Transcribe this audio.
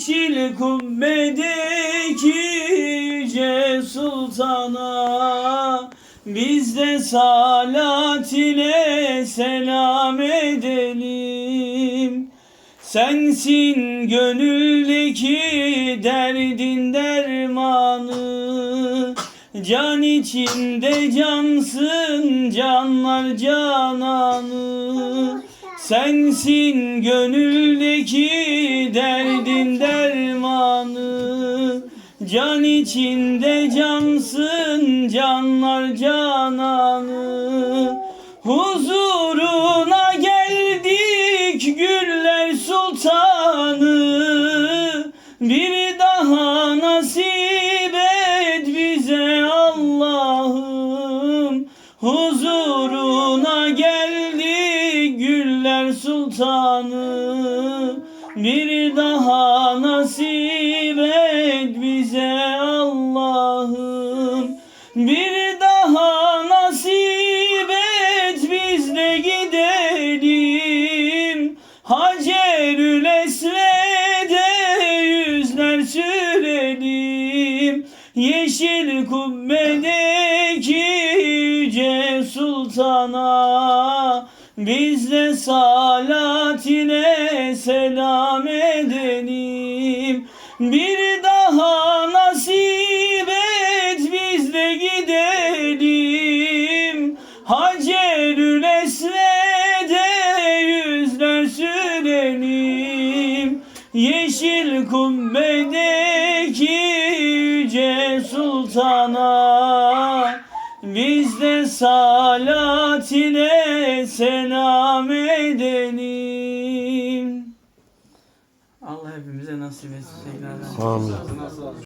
Yeşil kubbedeki yüce sultana Biz de salat ile selam edelim. Sensin gönüldeki derdin dermanı Can içinde cansın canlar cananı Sensin gönüldeki derdin dermanı. Can içinde cansın canlar cananı. Huzuruna geldik güller sultanı. Bir daha nasip et bize Allah'ım. Huzuruna sultanı Bir daha nasip et bize Allah'ım. Bir daha nasip et biz de gidelim. Hacerül Esved'e yüzler sürelim. Yeşil kubbedeki yüce sultana Biz de salat ile selam edelim Bir daha nasip et biz de gidelim. Hacerül Esved'e yüzler sürelim. Yeşil kubbedeki yüce sultana. Biz de salat ile selam edelim Allah hepimize nasip etsin tekrardan. Amin.